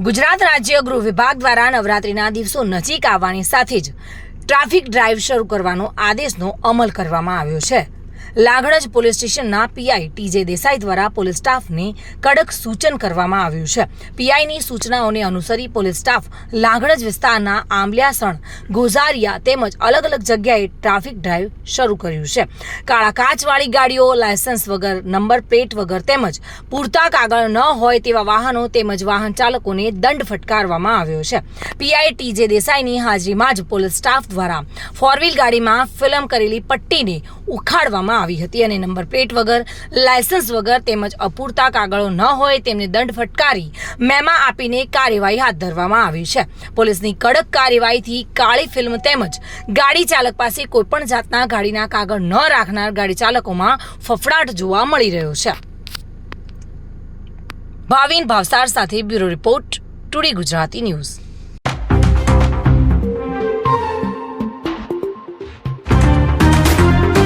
ગુજરાત રાજ્ય ગૃહ વિભાગ દ્વારા નવરાત્રિના દિવસો નજીક આવવાની સાથે જ ટ્રાફિક ડ્રાઈવ શરૂ કરવાનો આદેશનો અમલ કરવામાં આવ્યો છે. લાગણજ પોલીસ સ્ટેશનના પીઆઈ ટીજે દેસાઈ દ્વારા પોલીસ સ્ટાફને કડક સૂચન કરવામાં આવ્યું છે. પીઆઈની સૂચનાઓને અનુસરી પોલીસ સ્ટાફ લાગણજ વિસ્તારના આંબલિયાસણ, ગોઝારિયા તેમજ અલગ અલગ જગ્યાએ ટ્રાફિક ડ્રાઈવ શરૂ કર્યું છે. કાળા કાચવાળી ગાડીઓ, લાયસન્સ વગર, નંબર પ્લેટ વગર તેમજ પૂરતા કાગળ ન હોય તેવા વાહનો તેમજ વાહન ચાલકોને દંડ ફટકારવામાં આવ્યો છે. પીઆઈ ટીજે દેસાઈની હાજરીમાં જ પોલીસ સ્ટાફ દ્વારા ફોર વ્હીલ ગાડીમાં ફિલ્મ કરેલી પટ્ટીને ઉખાડવામાં આવી હતી અને નંબર પ્લેટ વગર, લાયસન્સ વગર તેમજ અપૂરતા કાગળો ન હોય તેમને દંડ ફટકારી મેમા આપીને કાર્યવાહી હાથ ધરવામાં આવી છે. પોલીસની કડક કાર્યવાહીથી કાળી ફિલ્મ તેમજ ગાડી ચાલક પાસે કોઈપણ જાતના ગાડીના કાગળ ન રાખનાર ગાડી ચાલકોમાં ફફડાટ જોવા મળી રહ્યો છે. ભાવિન ભાવસાર સાથે bureau report, today Gujarati news.